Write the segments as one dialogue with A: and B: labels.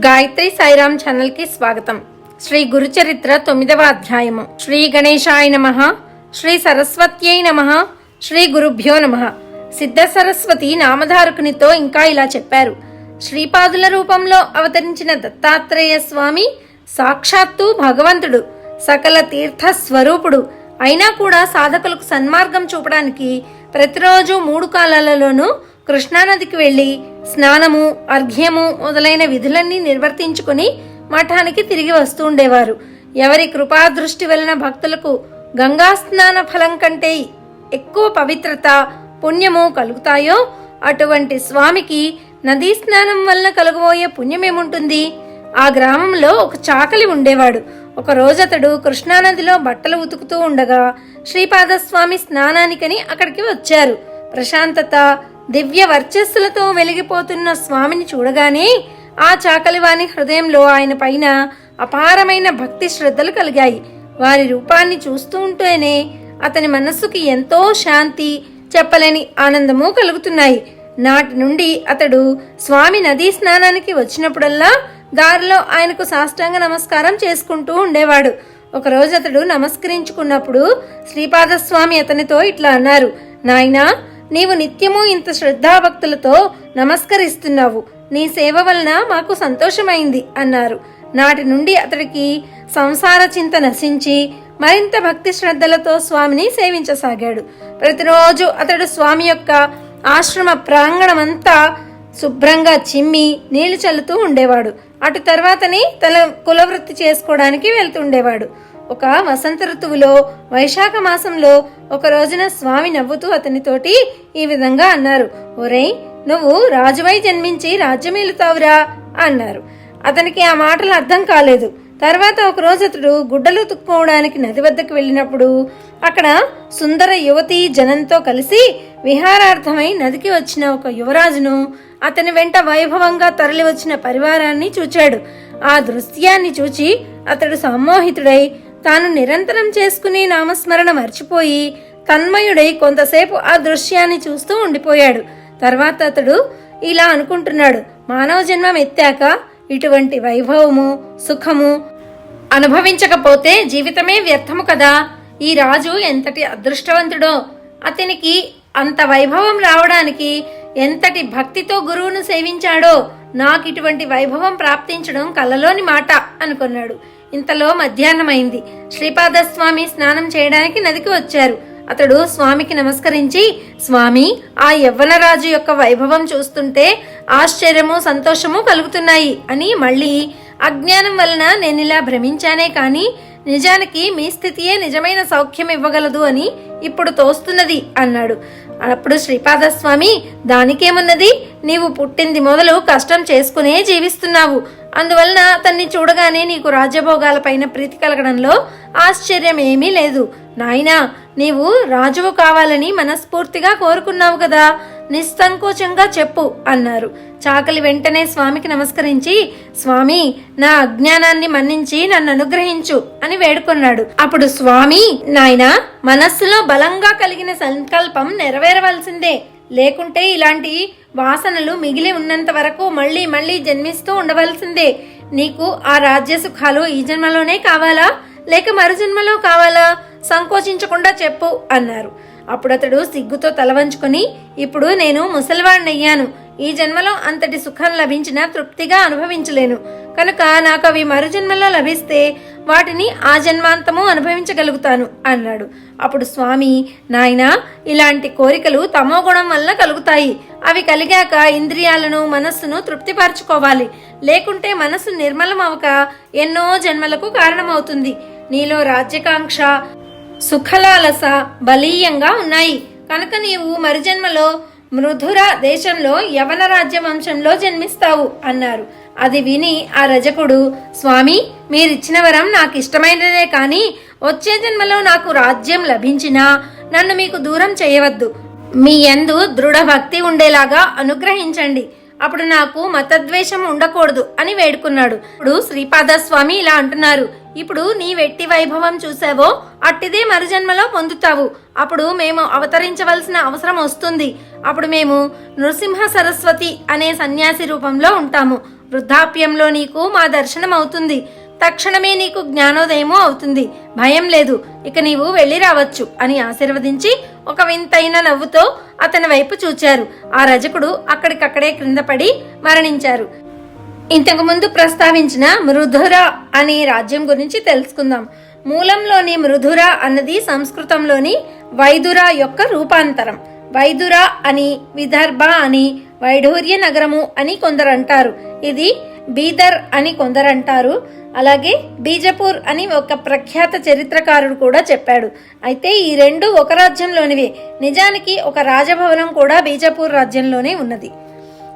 A: గాయత్రి సాయిరామ్ ఛానల్కి స్వాగతం. శ్రీ గురుచరిత్ర తొమ్మిదవ అధ్యాయము. శ్రీ గణేశాయ నమ శ్రీ సరస్వత్యై నమ శ్రీ గురుభ్యో నమ. సిద్ధ సరస్వతి నామధారకునితో ఇంకా ఇలా చెప్పారు. శ్రీపాదుల రూపంలో అవతరించిన దత్తాత్రేయ స్వామి సాక్షాత్తు భగవంతుడు సకల తీర్థ స్వరూపుడు అయినా కూడా సాధకులకు సన్మార్గం చూపడానికి ప్రతిరోజు మూడు కాలాలలోనూ కృష్ణానదికి వెళ్ళి స్నానము అర్ఘ్యము మొదలైన విధులన్నీ నిర్వర్తించుకుని మఠానికి తిరిగి వస్తూ ఉండేవారు. ఎవరి కృపాదృష్టి వలన భక్తులకు గంగా స్నాన ఫలం కంటే ఎక్కువ పవిత్రత పుణ్యము కలుగుతాయో అటువంటి స్వామికి నదీ స్నానం వలన కలుగబోయే పుణ్యమేముంటుంది? ఆ గ్రామంలో ఒక చాకలి ఉండేవాడు. ఒక రోజు అతడు కృష్ణానదిలో బట్టలు ఉతుకుతూ ఉండగా శ్రీపాదస్వామి స్నానానికని అక్కడికి వచ్చారు. ప్రశాంతత దివ్య వర్చస్సులతో వెలిగిపోతున్న స్వామిని చూడగానే ఆ చాకలివాని హృదయంలో ఆయన పైన అపారమైన భక్తి శ్రద్ధలు కలిగాయి. వారి రూపాన్ని చూస్తూ ఉంటేనే అతని మనస్సుకి ఎంతో శాంతి చెప్పలేని ఆనందము కలుగుతున్నాయి. నాటి నుండి అతడు స్వామి నదీ స్నానానికి వచ్చినప్పుడల్లా దారిలో ఆయనకు సాష్టాంగ నమస్కారం చేసుకుంటూ ఉండేవాడు. ఒకరోజు అతడు నమస్కరించుకున్నప్పుడు శ్రీపాదస్వామి అతనితో ఇట్లా అన్నారు నాయనా నీవు నిత్యము ఇంత శ్రద్ధాభక్తులతో నమస్కరిస్తున్నావు. నీ సేవ వలన మాకు సంతోషమైంది అన్నారు. నాటి నుండి అతడికి సంసార చింత నశించి మరింత భక్తి శ్రద్ధలతో స్వామిని సేవించసాగాడు. ప్రతిరోజు అతడు స్వామి యొక్క ఆశ్రమ ప్రాంగణమంతా శుభ్రంగా చిమ్మి నీళ్ళు చల్లుతూ ఉండేవాడు. అటు తర్వాతనే తన కులవృత్తి చేసుకోవడానికి వెళ్తుండేవాడు ఒక వసంత ఋతువులో వైశాఖ మాసంలో ఒక రోజున స్వామి నవ్వుతూ అతనితోటి ఈ విధంగా అన్నారు. ఒరేయ్ నువ్వు రాజువై జన్మించి రాజ్యమేలుతావురా? అన్నారు. అతనికి ఆ మాటలు అర్థం కాలేదు. తర్వాత ఒక రోజు అతడు గుడ్డలు తుక్కోవడానికి నది వద్దకు వెళ్ళినప్పుడు అక్కడ సుందర యువతి జనంతో కలిసి విహారార్థమై నదికి వచ్చిన ఒక యువరాజును అతని వెంట వైభవంగా తరలి వచ్చిన పరివారాన్ని చూచాడు. ఆ దృశ్యాన్ని చూచి అతడు సమ్మోహితుడై తాను నిరంతరం చేసుకునే నామస్మరణ మర్చిపోయి తన్మయుడై కొంతసేపు ఆ దృశ్యాన్ని చూస్తూ ఉండిపోయాడు. తర్వాత అతడు ఇలా అనుకుంటున్నాడు మానవ జన్మం ఎత్తాక ఇటువంటి వైభవము సుఖము అనుభవించకపోతే జీవితమే వ్యర్థము కదా? ఈ రాజు ఎంతటి అదృష్టవంతుడో అతనికి అంత వైభవం రావడానికి ఎంతటి భక్తితో గురువును సేవించాడో నాకు ఇటువంటి వైభవం ప్రాప్తించడం కలలోని మాట అనుకున్నాడు. ఇంతలో మధ్యాహ్నమైంది. శ్రీపాదస్వామి స్నానం చేయడానికి నదికి వచ్చారు. అతడు స్వామికి నమస్కరించి స్వామి ఆ యవ్వనరాజు యొక్క వైభవం చూస్తుంటే ఆశ్చర్యము సంతోషము కలుగుతున్నాయి అని మళ్ళీ అజ్ఞానం వలన నేనిలా భ్రమించానే కానీ నిజానికి మీ స్థితియే నిజమైన సౌఖ్యం ఇవ్వగలదు అని ఇప్పుడు తోస్తున్నది అన్నాడు. అప్పుడు శ్రీపాదస్వామి దానికేమున్నది? నీవు పుట్టింది మొదలు కష్టం చేసుకునే జీవిస్తున్నావు. అందువలన అతన్ని చూడగానే నీకు రాజ్యభోగాలపైన ప్రీతి కలగడంలో ఆశ్చర్యం ఏమీ లేదు. నాయనా నీవు రాజువు కావాలని మనస్ఫూర్తిగా కోరుకున్నావు కదా. నిస్సంకోచంగా చెప్పు అన్నారు. చాకలి వెంటనే స్వామికి నమస్కరించి స్వామి నా అజ్ఞానాన్ని మన్నించి నన్ను అనుగ్రహించు అని వేడుకున్నాడు. అప్పుడు స్వామి నాయన మనస్సులో బలంగా కలిగిన సంకల్పం నెరవేరవలసిందే. లేకుంటే ఇలాంటి వాసనలు మిగిలి ఉన్నంత వరకు మళ్ళీ మళ్ళీ జన్మిస్తూ ఉండవలసిందే. నీకు ఆ రాజ్య సుఖాలు ఈ జన్మలోనే కావాలా? లేక మరు జన్మలో కావాలా? సంకోచించకుండా చెప్పు అన్నారు. అప్పుడు అతడు సిగ్గుతో తలవంచుకొని ఇప్పుడు నేను ముసలివాడినయ్యాను ఈ జన్మలో అంతటి సుఖం లభించిన తృప్తిగా అనుభవించలేను. కనుక నాకు అవి మరు జన్మలో లభిస్తే వాటిని ఆ జన్మాంతము అనుభవించగలుగుతాను అన్నాడు. అప్పుడు స్వామి నాయనా ఇలాంటి కోరికలు తమో గుణం వల్ల కలుగుతాయి. అవి కలిగాక ఇంద్రియాలను మనస్సును తృప్తిపరచుకోవాలి. లేకుంటే మనస్సు నిర్మలం అవక ఎన్నో జన్మలకు కారణమవుతుంది. నీలో రాజ్యకాంక్ష సుఖలాలస బలీయంగా ఉన్నాయి. కనుక నీవు మరుజన్మలో మృధుర దేశంలో యవన రాజ్య వంశంలో జన్మిస్తావు అన్నారు. అది విని ఆ రజకుడు స్వామి మీరిచ్చిన వరం నాకు ఇష్టమైనదే కానీ వచ్చే జన్మలో నాకు రాజ్యం లభించినా నన్ను మీకు దూరం చేయవద్దు. మీ యందు దృఢ భక్తి ఉండేలాగా అనుగ్రహించండి. అప్పుడు నాకు మతద్వేషం ఉండకూడదు అని వేడుకున్నాడు. ఇప్పుడు శ్రీపాదస్వామి ఇలా అంటున్నారు. ఇప్పుడు నీ వెట్టి వైభవం చూసావో అట్టిదే మరుజన్మలో పొందుతావు. అప్పుడు మేము అవతరించవలసిన అవసరం వస్తుంది. అప్పుడు మేము నృసింహ సరస్వతి అనే సన్యాసి రూపంలో ఉంటాము. వృద్ధాప్యంలో నీకు మా దర్శనం అవుతుంది. తక్షణమే నీకు జ్ఞానోదయము అవుతుంది. భయం లేదు ఇక నీవు వెళ్ళి రావచ్చు అని ఆశీర్వదించి ఒక వింతైన నవ్వుతో అతని వైపు చూచారు. ఆ రజకుడు అక్కడికక్కడే క్రింద పడి మరణించారు. ఇంతకు ముందు ప్రస్తావించిన మృధుర అనే రాజ్యం గురించి తెలుసుకుందాం. మూలంలోని మృధుర అన్నది సంస్కృతంలోని వైదుర యొక్క రూపాంతరం. వైదుర అని విదర్భ అని వైఢూర్య నగరము అని కొందరు అంటారు ఇది బీదర్ అని కొందరు అంటారు అలాగే బీజపూర్ అని ఒక ప్రఖ్యాత చరిత్రకారుడు కూడా చెప్పాడు. అయితే ఈ రెండు ఒక రాజ్యంలోనివే. నిజానికి ఒక రాజభవనం కూడా బీజపూర్ రాజ్యంలోనే ఉన్నది.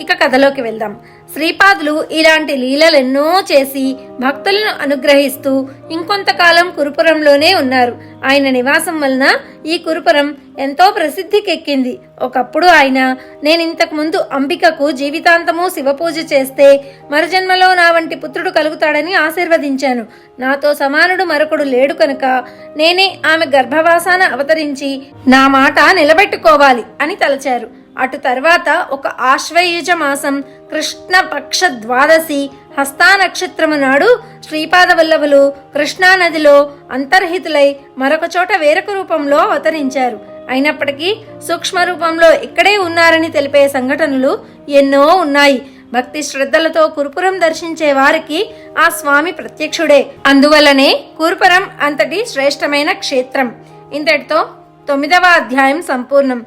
A: ఇక కథలోకి వెళ్దాం. శ్రీపాదులు ఇలాంటి లీలలెన్నో చేసి భక్తులను అనుగ్రహిస్తూ ఇంకొంతకాలం కురుపురంలోనే ఉన్నారు. ఆయన నివాసం వలన ఈ కురుపురం ఎంతో ప్రసిద్ధికెక్కింది. ఒకప్పుడు ఆయన నేను ఇంతకు ముందు అంబికకు జీవితాంతము శివపూజ చేస్తే మరుజన్మలో నా వంటి పుత్రుడు కలుగుతాడని ఆశీర్వదించాను. నాతో సమానుడు మరొకడు లేడు కనుక నేనే ఆమె గర్భవాసాన అవతరించి నా మాట నిలబెట్టుకోవాలి అని తలచారు. అటు తర్వాత ఒక ఆశ్వయుజ మాసం కృష్ణపక్ష ద్వాదశి హస్తా నక్షత్రము నాడు శ్రీపాదవల్లవులు కృష్ణానదిలో కృష్ణా నదిలో అంతర్హితులై మరొక చోట వేరొక రూపంలో అవతరించారు. అయినప్పటికీ సూక్ష్మ రూపంలో ఇక్కడే ఉన్నారని తెలిపే సంఘటనలు ఎన్నో ఉన్నాయి. భక్తి శ్రద్ధలతో కురుపురం దర్శించే వారికి ఆ స్వామి ప్రత్యక్షుడే. అందువల్లనే కురుపురం అంతటి శ్రేష్టమైన క్షేత్రం. ఇంతటితో తొమ్మిదవ అధ్యాయం సంపూర్ణం.